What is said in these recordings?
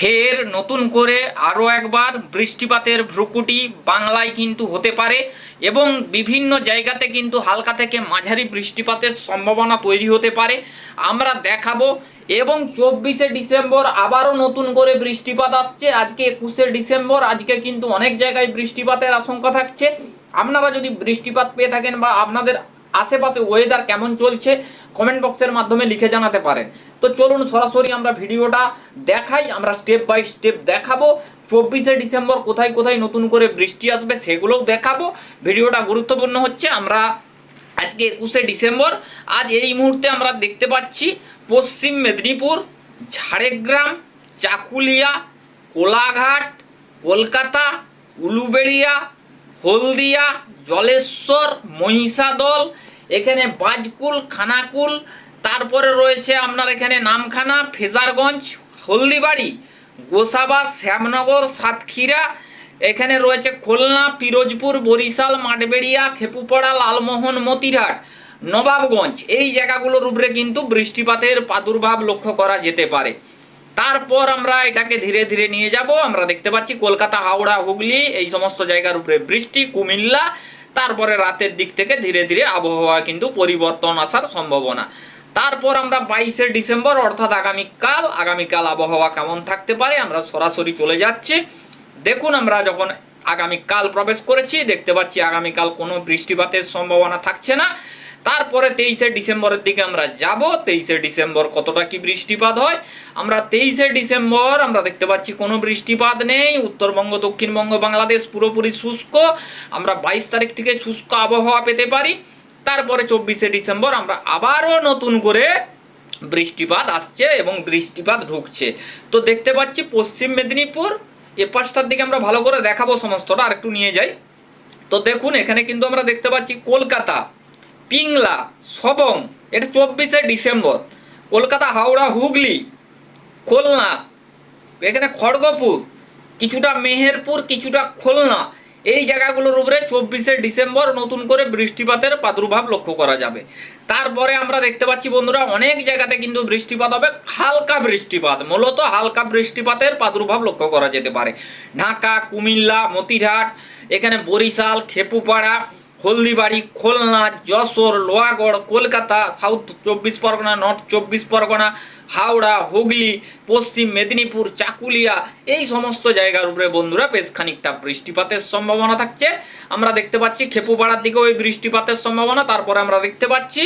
ফের নতুন করে আরও একবার বৃষ্টিপাতের ভ্রুকুটি বাংলায় কিন্তু হতে পারে এবং বিভিন্ন জায়গাতে কিন্তু হালকা থেকে মাঝারি বৃষ্টিপাতের সম্ভাবনা তৈরি হতে পারে। আমরা দেখাবো এবং চব্বিশে ডিসেম্বর আবারও নতুন করে বৃষ্টিপাত আসছে। আজকে একুশে ডিসেম্বর, আজকে কিন্তু অনেক জায়গায় বৃষ্টিপাতের আশঙ্কা থাকছে। আপনারা যদি বৃষ্টিপাত পেয়ে থাকেন বা আপনাদের আশেপাশে ওয়েদার কেমন চলছে কমেন্ট বক্সের মাধ্যমে লিখে জানাতে পারেন। তো চলুন সরাসরি আমরা ভিডিওটা দেখাই, আমরা স্টেপ বাই স্টেপ দেখাবো। চব্বিশে ডিসেম্বর কোথায় কোথায় নতুন করে বৃষ্টি আসবে সেগুলোও দেখাবো। ভিডিওটা গুরুত্বপূর্ণ হচ্ছে, আমরা আজকে একুশে ডিসেম্বর, আজ এই মুহূর্তে আমরা দেখতে পাচ্ছি পশ্চিম মেদিনীপুর, ঝাড়গ্রাম, চাকুলিয়া, কোলাঘাট, কলকাতা, উলুবেড়িয়া, হলদিয়া, জলেশ্বর, মহিষাদল এখানে বাজকুল, খানাকুল, তারপরে রয়েছে আপনার এখানে নামখানা, ফেজারগঞ্জ, হলদিবাড়ি, গোসাবা, শ্যামনগর, সাতক্ষীরা, এখানে রয়েছে খুলনা, পিরোজপুর, বরিশাল, মাঠবেড়িয়া, খেপুপাড়া, লালমোহন, মতিরহাট, নবাবগঞ্জ। এই জায়গাগুলোর উপরে কিন্তু বৃষ্টিপাতের প্রাদুর্ভাব লক্ষ্য করা যেতে পারে। তারপর আমরা এটাকে ধীরে ধীরে নিয়ে যাব। আমরা দেখতে পাচ্ছি কলকাতা, হাওড়া, হুগলি, এই সমস্ত জায়গার উপরে বৃষ্টি, কুমিল্লা তারপরে রাতের দিক থেকে ধীরে ধীরে আবহাওয়া কিন্তু পরিবর্তন আসার সম্ভাবনা। তারপর আমরা বাইশে ডিসেম্বর, অর্থাৎ আগামীকাল আগামীকাল আবহাওয়া কেমন থাকতে পারে আমরা সরাসরি চলে যাচ্ছি। দেখুন আমরা যখন আগামীকাল প্রবেশ করেছি, দেখতে পাচ্ছি আগামীকাল কোনো বৃষ্টিপাতের সম্ভাবনা থাকছে না। তারপরে তেইশে ডিসেম্বরের দিকে আমরা যাব। তেইশে ডিসেম্বর কতটা কি বৃষ্টিপাত হয়? আমরা তেইশে ডিসেম্বর আমরা দেখতে পাচ্ছি কোনো বৃষ্টিপাত নেই। উত্তরবঙ্গ, দক্ষিণবঙ্গ, বাংলাদেশ পুরোপুরি শুষ্ক। আমরা বাইশ তারিখ থেকে শুষ্ক আবহাওয়া পেতে পারি। তারপরে চব্বিশে ডিসেম্বর আমরা আবারও নতুন করে বৃষ্টিপাত আসছে এবং বৃষ্টিপাত ঢুকছে। তো দেখতে পাচ্ছি পশ্চিম মেদিনীপুর, এ পাশটার দিকে আমরা ভালো করে দেখাবো সমস্তটা আর একটু নিয়ে যাই। তো দেখুন, এখানে কিন্তু আমরা দেখতে পাচ্ছি কলকাতা। পিংলা, সবং, এটা চব্বিশে ডিসেম্বর। কলকাতা, হাওড়া, হুগলি, খুলনা, এখানে খড়গপুর, কিছুটা মেহেরপুর, কিছুটা খুলনা, এই জায়গাগুলোর উপরে চব্বিশে ডিসেম্বর নতুন করে বৃষ্টিপাতের প্রাদুর্ভাব লক্ষ্য করা যাবে। তারপরে আমরা দেখতে পাচ্ছি বন্ধুরা, অনেক জায়গাতে কিন্তু বৃষ্টিপাত হবে, হালকা বৃষ্টিপাত, মূলত হালকা বৃষ্টিপাতের প্রাদুর্ভাব লক্ষ্য করা যেতে পারে। ঢাকা, কুমিল্লা মতিহাট এখানে বরিশাল, খেপুপাড়া হলদিবাড়ি, খুলনা, যশোর লোয়াগড় কলকাতা, সাউথ চব্বিশ পরগনা, নর্থ চব্বিশ পরগনা, হাওড়া, হুগলি, পশ্চিম মেদিনীপুর, চাকুলিয়া, এই সমস্ত জায়গার উপরে বন্ধুরা বেশ খানিকটা বৃষ্টিপাতের সম্ভাবনা থাকছে। আমরা দেখতে পাচ্ছি খেপুপাড়ার দিকে ওই বৃষ্টিপাতের সম্ভাবনা, তারপরে আমরা দেখতে পাচ্ছি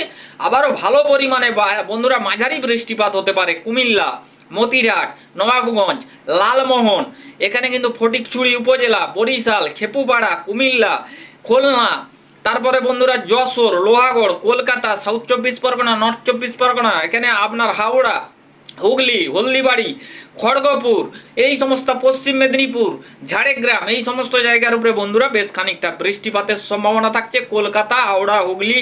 আবারও ভালো পরিমাণে বন্ধুরা মাঝারি বৃষ্টিপাত হতে পারে কুমিল্লা, মতিরহাট, নবাবগঞ্জ, লালমোহন, এখানে কিন্তু ফটিকছুড়ি উপজেলা, বরিশাল, খেপুপাড়া, কুমিল্লা, খুলনা তারপরে বন্ধুরা যশোর, লোহাগড়, কলকাতা সাউথ চব্বিশ পরগনা নর্থ চব্বিশ পরগনা, এখানে আপনার হাওড়া, হুগলি, হলদিবাড়ি খড়গপুর, এই সমস্ত পশ্চিম মেদিনীপুর, ঝাড়গ্রাম, এই সমস্ত জায়গার উপরে বন্ধুরা বেশ খানিকটা বৃষ্টিপাতের সম্ভাবনা থাকছে। কলকাতা, হাওড়া, হুগলি,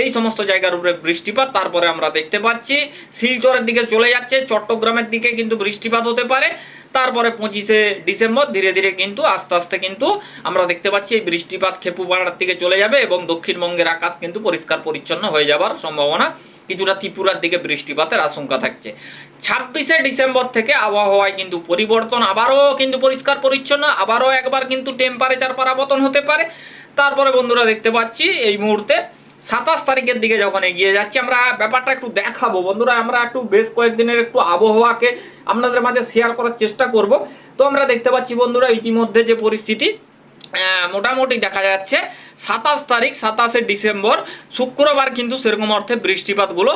এই সমস্ত জায়গার উপরে বৃষ্টিপাত। তারপরে আমরা দেখতে পাচ্ছি, শিলচরের দিকে চলে যাচ্ছে, চট্টগ্রামের দিকে কিন্তু বৃষ্টিপাত হতে পারে। তারপরে পঁচিশে ডিসেম্বর ধীরে ধীরে কিন্তু, আস্তে আস্তে কিন্তু আমরা দেখতে পাচ্ছি এই বৃষ্টিপাত খেপুপাড়ার দিকে চলে যাবে এবং দক্ষিণবঙ্গের আকাশ কিন্তু পরিষ্কার পরিচ্ছন্ন হয়ে যাবার সম্ভাবনা। কিছুটা ত্রিপুরার দিকে বৃষ্টিপাতের আশঙ্কা থাকছে। ছাব্বিশে ডিসেম্বর থেকে আবহাওয়ায় কিন্তু পরিবর্তন, আবারও কিন্তু পরিষ্কার পরিচ্ছন্ন, আবারও একবার কিন্তু টেম্পারেচার পরাবর্তন হতে পারে। তারপরে বন্ধুরা দেখতে পাচ্ছি এই মুহূর্তে সাতাশ তারিখের দিকে যখন এগিয়ে যাচ্ছি, আমরা ব্যাপারটা একটু দেখাবো। বন্ধুরা, আমরা একটু বেশ কয়েকদিনের একটু আবহাওয়াকে আপনাদের মাঝে শেয়ার করার চেষ্টা করব। তো আমরা দেখতে পাচ্ছি বন্ধুরা, ইতিমধ্যে যে পরিস্থিতি মোটামুটি দেখা যাচ্ছে সাতাশ তারিখ, সাতাশে ডিসেম্বর। শুক্রবার কিন্তু সেরকম অর্থে বৃষ্টিপাতগুলো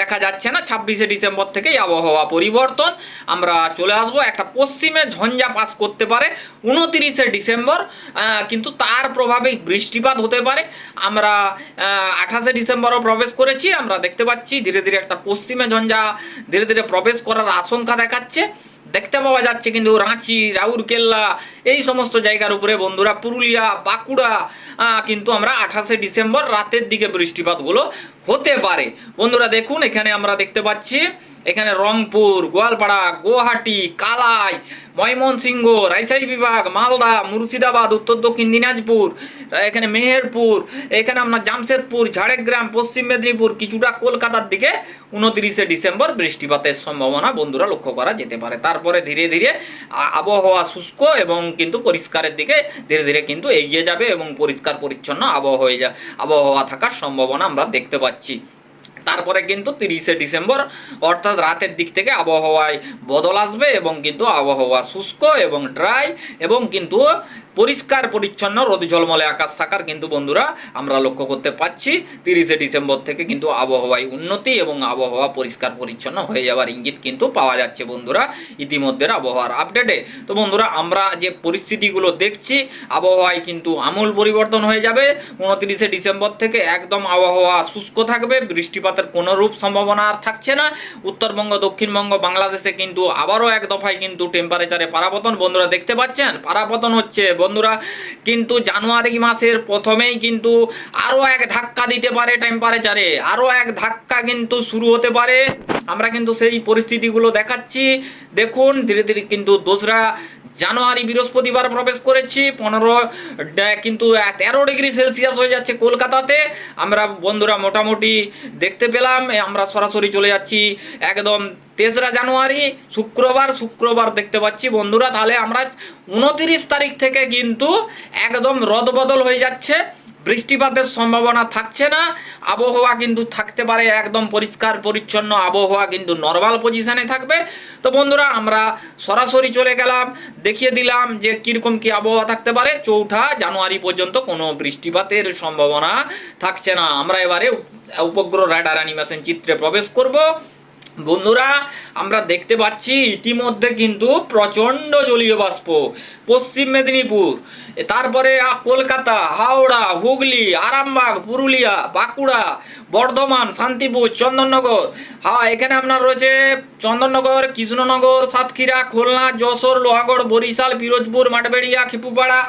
দেখা যাচ্ছে না। ছাব্বিশে ডিসেম্বর থেকেই আবহাওয়া পরিবর্তন। আমরা চলে আসব একটা পশ্চিমে ঝঞ্ঝা পাস করতে পারে উনতিরিশে ডিসেম্বর কিন্তু তার প্রভাবে বৃষ্টিপাত হতে পারে। আমরা আঠাশে ডিসেম্বরও প্রবেশ করেছি। আমরা দেখতে পাচ্ছি ধীরে ধীরে একটা পশ্চিমে ঝঞ্ঝা ধীরে ধীরে প্রবেশ করার আশঙ্কা দেখাচ্ছে। দেখতে পাওয়া যাচ্ছে কিন্তু রাঁচি, রাউরকেল্লা, এই সমস্ত জায়গার উপরে বন্ধুরা পুরুলিয়া, বাঁকুড়া কিন্তু আমরা আঠাশে ডিসেম্বর রাতের দিকে বৃষ্টিপাতগুলো হতে পারে। বন্ধুরা দেখুন, এখানে আমরা দেখতে পাচ্ছি এখানে রংপুর, গোয়ালপাড়া, গুয়াহাটি, কালাই, ময়মনসিংহ রাজশাহী বিভাগ, মালদা, মুর্শিদাবাদ, উত্তর দক্ষিণ দিনাজপুর এখানে মেহেরপুর, এখানে আপনার জামশেদপুর, ঝাড়গ্রাম, পশ্চিম মেদিনীপুর, কিছুটা কলকাতার দিকে উনত্রিশে ডিসেম্বর বৃষ্টিপাতের সম্ভাবনা বন্ধুরা লক্ষ্য করা যেতে পারে। তারপরে ধীরে ধীরে আবহাওয়া শুষ্ক এবং কিন্তু পরিষ্কারের দিকে ধীরে ধীরে কিন্তু এগিয়ে যাবে এবং পরিষ্কার পরিচ্ছন্ন আবহাওয়া হয়ে যা, আবহাওয়া থাকার সম্ভাবনা আমরা দেখতে পাচ্ছি। তারপরে কিন্তু তিরিশে ডিসেম্বর, অর্থাৎ রাতের দিক থেকে আবহাওয়ায় বদল আসবে এবং কিন্তু আবহাওয়া শুষ্ক এবং ড্রাই এবং কিন্তু পরিষ্কার, পরিচ্ছন্ন রোদ ঝলমলে আকাশ থাকার কিন্তু বন্ধুরা আমরা লক্ষ্য করতে পাচ্ছি। তিরিশে ডিসেম্বর থেকে কিন্তু আবহাওয়ায় উন্নতি এবং আবহাওয়া পরিষ্কার, পরিচ্ছন্ন হয়ে যাওয়ার ইঙ্গিত কিন্তু পাওয়া যাচ্ছে বন্ধুরা ইতিমধ্যে আবহাওয়ার আপডেটে। তো বন্ধুরা, আমরা যে পরিস্থিতিগুলো দেখছি, আবহাওয়ায় কিন্তু আমূল পরিবর্তন হয়ে যাবে। উনত্রিশে ডিসেম্বর থেকে একদম আবহাওয়া শুষ্ক থাকবে, বৃষ্টিপাতের কোনো রূপ সম্ভাবনা আর থাকছে না। উত্তরবঙ্গ, দক্ষিণবঙ্গ, বাংলাদেশে কিন্তু আবারও এক দফায় কিন্তু টেম্পারেচারে পারাপতন বন্ধুরা, দেখতে পাচ্ছেন? পারাপতন হচ্ছে বন্ধুরা, কিন্তু জানুয়ারি মাসের প্রথমেই কিন্তু আরও এক ধাক্কা দিতে পারে টেম্পারেচারে আরও এক ধাক্কা কিন্তু শুরু হতে পারে। আমরা কিন্তু সেই পরিস্থিতিগুলো দেখাচ্ছি। দেখুন, ধীরে ধীরে কিন্তু দোসরা জানুয়ারি বৃহস্পতিবার প্রবেশ করেছি। পনেরো কিন্তু তেরো ডিগ্রি সেলসিয়াস হয়ে যাচ্ছে কলকাতাতে। আমরা বন্ধুরা মোটামুটি দেখতে পেলাম আমরা সরাসরি চলে যাচ্ছি একদম তেসরা জানুয়ারি, শুক্রবার শুক্রবার দেখতে পাচ্ছি। বন্ধুরা, তাহলে আমরা উনতিরিশ তারিখ থেকে কিন্তু একদম রদবদল হয়ে যাচ্ছে। বৃষ্টিপাতের সম্ভাবনা থাকছে না, আবহাওয়া কিন্তু থাকতে পারে একদম পরিষ্কার, পরিচ্ছন্ন, আবহাওয়া কিন্তু নর্মাল পজিশনে থাকবে। তো বন্ধুরা, আমরা সরাসরি চলে গেলাম, দেখিয়ে দিলাম যে কীরকম কী আবহাওয়া থাকতে পারে। চৌঠা জানুয়ারি পর্যন্ত কোনো বৃষ্টিপাতের সম্ভাবনা থাকছে না। আমরা এবারে উপগ্রহ রাডার অ্যানিমেশন চিত্রে প্রবেশ করব। বন্ধুরা, আমরা দেখতে পাচ্ছি ইতিমধ্যে কিন্তু প্রচণ্ড জলীয় বাষ্প। পশ্চিম মেদিনীপুর তারপরে কলকাতা, হাওড়া, হুগলি, আরামবাগ, পুরুলিয়া, বাঁকুড়া, বর্ধমান, শান্তিপুর, চন্দননগর। হ্যাঁ এখানে আপনার রয়েছে চন্দননগর, কৃষ্ণনগর, সাতক্ষীরা, খুলনা, যশোর, লোহাগড়, বরিশাল, পিরোজপুর, মাঠবেড়িয়া, খিপুপাড়া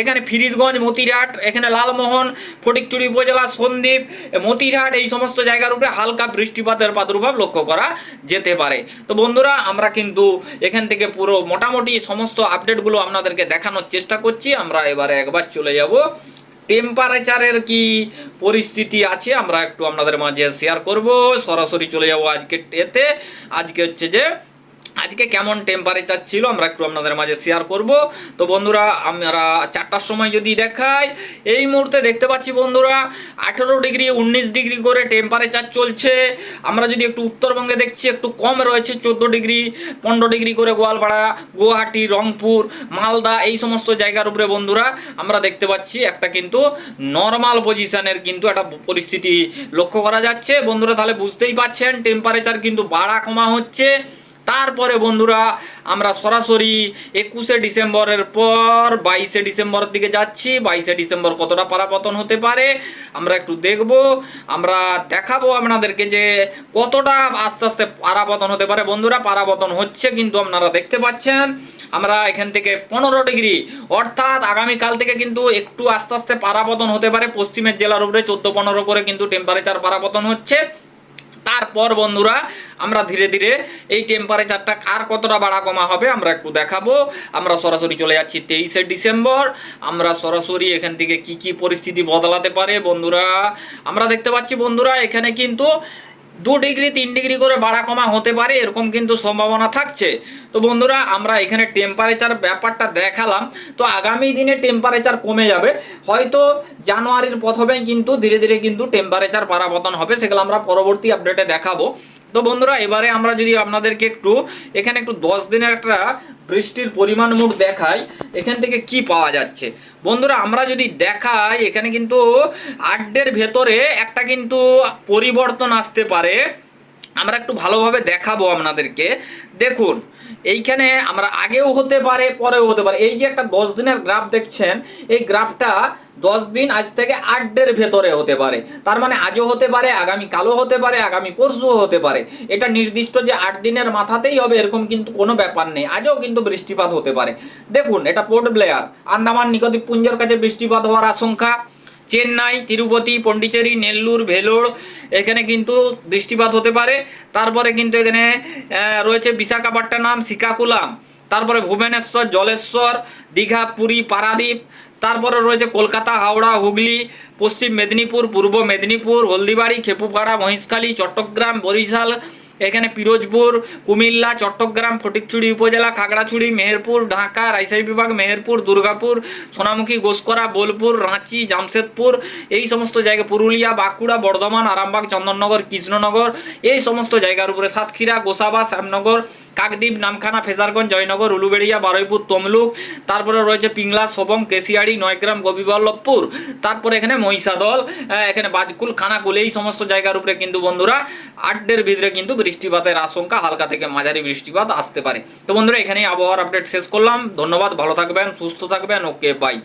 এখানে ফিরিজগঞ্জ, মতিরহাট, এখানে লালমোহন, ফটিকচুরি উপজেলা, সন্দ্বীপ, মতিরহাট, এই সমস্ত জায়গার উপরে হালকা বৃষ্টিপাতের প্রাদুর্ভাব লক্ষ্য করা যেতে পারে। তো বন্ধুরা, আমরা কিন্তু এখান থেকে পুরো মোটামুটি সমস্ত আপডেটগুলো আপনাদেরকে দেখানোর চেষ্টা করছি। আমরা এবারে একবার চলে যাব। টেম্পারেচারের কি পরিস্থিতি আছে আমরা একটু আপনাদের মাঝে শেয়ার করব। সরাসরি চলে যাব আজকে এতে। আজকে হচ্ছে যে আজকে কেমন টেম্পারেচার ছিল আমরা একটু আপনাদের মাঝে শেয়ার করব। তো বন্ধুরা, আমরা চারটার সময় যদি দেখাই, এই মুহূর্তে দেখতে পাচ্ছি বন্ধুরা, আঠেরো ডিগ্রি, উনিশ ডিগ্রি করে টেম্পারেচার চলছে। আমরা যদি একটু উত্তরবঙ্গে দেখছি, একটু কম রয়েছে, চোদ্দ ডিগ্রি, পনেরো ডিগ্রি করে গোয়ালপাড়া, গুয়াহাটি, রংপুর, মালদা, এই সমস্ত জায়গার উপরে বন্ধুরা, আমরা দেখতে পাচ্ছি একটা কিন্তু নর্মাল পজিশনের কিন্তু একটা পরিস্থিতি লক্ষ্য করা যাচ্ছে। বন্ধুরা, তাহলে বুঝতেই পাচ্ছেন টেম্পারেচার কিন্তু বাড়া কমা হচ্ছে। তারপরে বন্ধুরা, আমরা সরাসরি একুশে ডিসেম্বরের পর বাইশে ডিসেম্বরের দিকে যাচ্ছি। বাইশে ডিসেম্বর কতটা পারাপতন হতে পারে, আমরা একটু দেখব। আমরা দেখাবো আপনাদেরকে যে কতটা আস্তে আস্তে পারাপতন হতে পারে। বন্ধুরা, পারাপতন হচ্ছে কিন্তু আপনারা দেখতে পাচ্ছেন, আমরা এখান থেকে পনেরো ডিগ্রি, অর্থাৎ আগামীকাল থেকে কিন্তু একটু আস্তে আস্তে পারাপতন হতে পারে। পশ্চিমের জেলার উপরে চোদ্দ পনেরো করে কিন্তু টেম্পারেচার পারাপতন হচ্ছে। তারপর বন্ধুরা, আমরা ধীরে ধীরে এই টেম্পারেচারটা আর কতটা বাড়া কমা হবে আমরা একটু দেখাবো। আমরা সরাসরি চলে যাচ্ছি তেইশে ডিসেম্বর। আমরা সরাসরি এখান থেকে কি কি পরিস্থিতি বদলাতে পারে বন্ধুরা? আমরা দেখতে পাচ্ছি বন্ধুরা, এখানে কিন্তু দু ডিগ্রি, তিন ডিগ্রি করে বাড়া কমা হতে পারে, এরকম কিন্তু সম্ভাবনা থাকছে। তো বন্ধুরা, আমরা এখানে টেম্পারেচার ব্যাপারটা দেখালাম। তো আগামী দিনে টেম্পারেচার কমে যাবে। হয়তো জানুয়ারির প্রথমেই কিন্তু ধীরে ধীরে কিন্তু টেম্পারেচার পারাবতন হবে, সেগুলো আমরা পরবর্তী আপডেটে দেখাবো। তো বন্ধুরা, এবারে আমরা যদি আপনাদেরকে একটু, এখানে একটু দশ দিনের একটা বৃষ্টির পরিমাণ মুখ দেখাই, এখান থেকে কি পাওয়া যাচ্ছে? বন্ধুরা, আমরা যদি দেখাই, এখানে কিন্তু আড্ডের ভেতরে একটা কিন্তু পরিবর্তন আসতে পারে। আমরা একটু ভালোভাবে দেখাবো আপনাদেরকে। দেখুন এইখানে আমরা আগেও হতে পারে, পরেও হতে পারে। এই যে একটা দশ দিনের গ্রাফ দেখছেন, এই গ্রাফটা দশ দিন আজ থেকে আট ডের ভেতরে হতে পারে। তার মানে আজও হতে পারে, আগামী কালও হতে পারে, আগামী পরশুও হতে পারে। এটা নির্দিষ্ট যে আট দিনের মাথাতেই হবে, এরকম কিন্তু কোনো ব্যাপার নেই। আজও কিন্তু বৃষ্টিপাত হতে পারে। দেখুন, এটা পোর্ট ব্লেয়ার। আন্দামান নিকোদ্বীপপুঞ্জের কাছে বৃষ্টিপাত হওয়ার আশঙ্কা। চেন্নাই, তিরুপতি, পন্ডিচেরি, নেল্লুর, ভেলোর, এখানে কিন্তু বৃষ্টিপাত হতে পারে। তারপরে কিন্তু এখানে রয়েছে বিশাখাপট্টনম, শ্রীকাকুলাম, তারপরে ভুবনেশ্বর, জলেশ্বর, দীঘা, পুরী, পারাদ্বীপ, তারপরে রয়েছে কলকাতা, হাওড়া, হুগলি, পশ্চিম মেদিনীপুর, পূর্ব মেদিনীপুর, হলদিবাড়ি খেপুপাড়া মহেশখালী, চট্টগ্রাম, বরিশাল এখানে পিরোজপুর, কুমিল্লা, চট্টগ্রাম, ফটিকচুড়ি উপজেলা, খাগড়াছড়ি, মেহেরপুর, ঢাকা, রাজশাহী বিভাগ, মেহেরপুর, দুর্গাপুর, সোনামুখী গোসকরা বোলপুর, রাঁচি, জামশেদপুর, এই সমস্ত জায়গা, পুরুলিয়া, বাঁকুড়া, বর্ধমান, আরামবাগ, চন্দননগর, কৃষ্ণনগর, এই সমস্ত জায়গার উপরে সাতক্ষীরা, গোসাবা, শ্যামনগর, কাকদ্বীপ, নামখানা, ফেজারগঞ্জ, জয়নগর, উলুবেড়িয়া, বারুইপুর, তমলুক, তারপরে রয়েছে পিংলা, সবং, কেশিয়াড়ি, নয়গ্রাম গোপীবল্লভপুর তারপরে এখানে মহিষাদল এখানে বাজকুল, খানাকুল, এই সমস্ত জায়গার উপরে কিন্তু বন্ধুরা আটদের ভিতরে কিন্তু বৃষ্টিপাতের আশঙ্কা, হালকা থেকে মাঝারি বৃষ্টিপাত আসতে পারে। তো বন্ধুরা, এখানেই আবহাওয়ার আপডেট শেষ করলাম। ধন্যবাদ, ভালো থাকবেন, সুস্থ থাকবেন, ওকে বাই